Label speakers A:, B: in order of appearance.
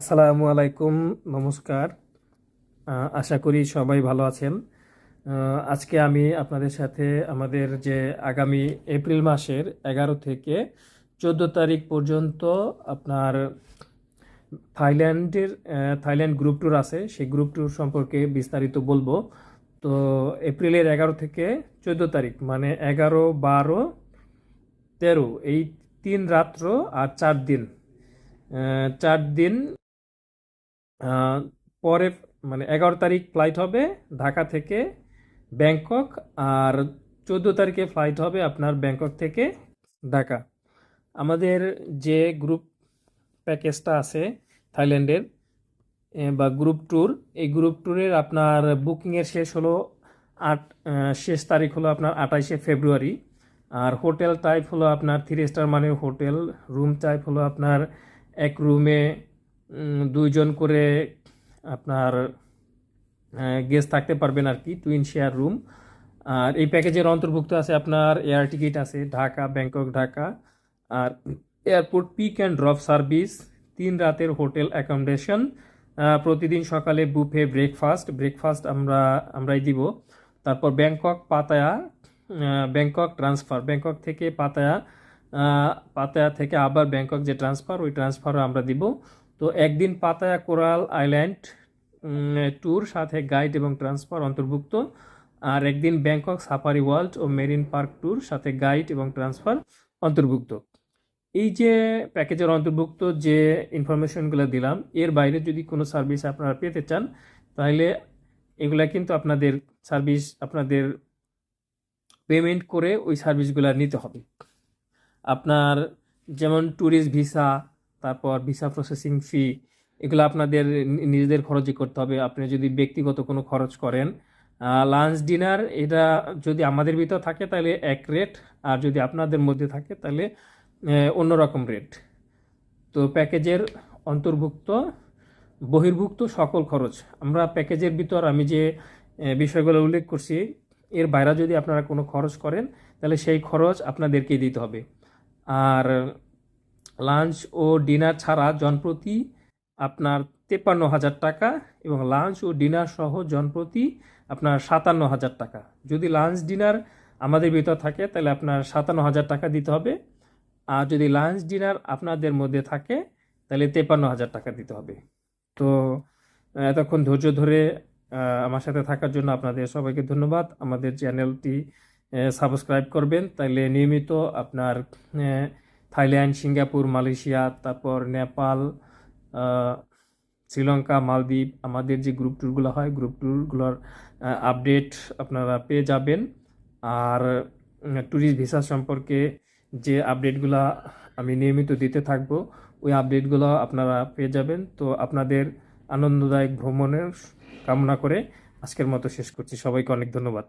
A: আসসালামু আলাইকুম, নমস্কার। আশা করি সবাই ভালো আছেন। আজকে আমি আপনাদের সাথে আমাদের যে আগামী এপ্রিল মাসের এগারো থেকে চোদ্দ তারিখ পর্যন্ত আপনার থাইল্যান্ডের থাইল্যান্ড গ্রুপ ট্যুর আছে। সেই গ্রুপ ট্যুর সম্পর্কে বিস্তারিত বলব। তো এপ্রিলের এগারো থেকে চোদ্দ তারিখ মানে এগারো, বারো, তেরো, এই তিন রাত্র আর চার দিন। চার দিন পরে মানে এগারো তারিখ ফ্লাইট হবে ঢাকা থেকে ব্যাংকক আর চোদ্দ তারিখে ফ্লাইট হবে আপনার ব্যাংকক থেকে ঢাকা। আমাদের যে গ্রুপ প্যাকেজটা আছে থাইল্যান্ডের বা গ্রুপ ট্যুর এই গ্রুপ ট্যুরের আপনার বুকিংয়ের শেষ হলো আট শেষ তারিখ হলো আপনার আঠাইশে ফেব্রুয়ারি। আর হোটেল টাইপ হলো আপনার থ্রি স্টার মানের হোটেল রুম টাইপ হলো আপনার এক রুমে দুইজন করে আপনার গেস্ট থাকতে পারবেন আর কি টুইন শেয়ার রুম আর এই প্যাকেজের অন্তর্ভুক্ত আছে আপনার এয়ার টিকিট আছে, Dhaka, Bangkok, Dhaka. R airport pick and drop service তিন রাতের হোটেল অ্যাকোমোডেশন প্রতিদিন সকালে বুফে ব্রেকফাস্ট ব্রেকফাস্ট আমরা, আমরাই দিব। তারপর Bangkok, Pattaya Bangkok transfer Bangkok থেকে পাতায়া পাতায়া থেকে আবার ব্যাংকক যে ট্রান্সফার ওই ট্রান্সফারও আমরা দিব। তো একদিন পাতায়া কোরাল আইল্যান্ড ট্যুর, সাথে গাইড এবং ট্রান্সফার অন্তর্ভুক্ত। আর একদিন ব্যাংকক সাফারি ওয়ার্ল্ড ও মেরিন পার্ক ট্যুর, সাথে গাইড এবং ট্রান্সফার অন্তর্ভুক্ত। এই যে প্যাকেজের অন্তর্ভুক্ত যে ইনফরমেশনগুলো দিলাম, এর বাইরে যদি কোনো সার্ভিস আপনারা পেতে চান, তাহলে এগুলা কিন্তু আপনাদের সার্ভিস, আপনাদের পেমেন্ট করে ওই সার্ভিসগুলো নিতে হবে। আপনার যেমন ট্যুরিস্ট ভিসা তারপর ভিসা প্রসেসিং ফি এগুলো আপনাদের নিজেদের খরচই করতে হবে। আপনি যদি ব্যক্তিগত কোনো খরচ করেন লাঞ্চ ডিনার এটা যদি আমাদের ভিতর থাকে তাহলে এক রেট আর যদি আপনাদের মধ্যে থাকে তাহলে অন্যরকম রেট তো প্যাকেজের অন্তর্ভুক্ত, বহির্ভুক্ত সকল খরচ। আমরা প্যাকেজের ভিতর আমি যে বিষয়গুলো উল্লেখ করছি, এর বাইরে যদি আপনারা কোনো খরচ করেন, তাহলে সেই খরচ আপনাদেরকেই দিতে হবে। আর লাঞ্চ ও ডিনার ছাড়া জনপ্রতি আপনার তেপান্ন হাজার টাকা এবং লাঞ্চ ও ডিনার সহ জনপ্রতি আপনার সাতান্ন হাজার টাকা। যদি লাঞ্চ, ডিনার আমাদের ভিতর থাকে, তাহলে আপনার সাতান্ন হাজার টাকা দিতে হবে। আর যদি লাঞ্চ, ডিনার আপনাদের মধ্যে থাকে, তাহলে তেপান্ন হাজার টাকা দিতে হবে। তো, এতক্ষণ ধৈর্য ধরে আমার সাথে থাকার জন্য আপনাদের সবাইকে ধন্যবাদ। আমাদের চ্যানেলটি সাবস্ক্রাইব করবেন, তাহলে নিয়মিত আপনার থাইল্যান্ড, সিঙ্গাপুর, মালয়েশিয়া, তারপর নেপাল শ্রীলঙ্কা, মালদ্বীপ, আমাদের যে গ্রুপ ট্যুরগুলো হয় গ্রুপ ট্যুরগুলোর আপডেট আপনারা পেয়ে যাবেন। আর ট্যুরিস্ট ভিসা সম্পর্কে যে আপডেটগুলো আমি নিয়মিত দিতে থাকব, ওই আপডেটগুলো আপনারা পেয়ে যাবেন। তো আপনাদের আনন্দদায়ক ভ্রমণের কামনা করে আজকের মতো শেষ করছি। সবাইকে অনেক ধন্যবাদ।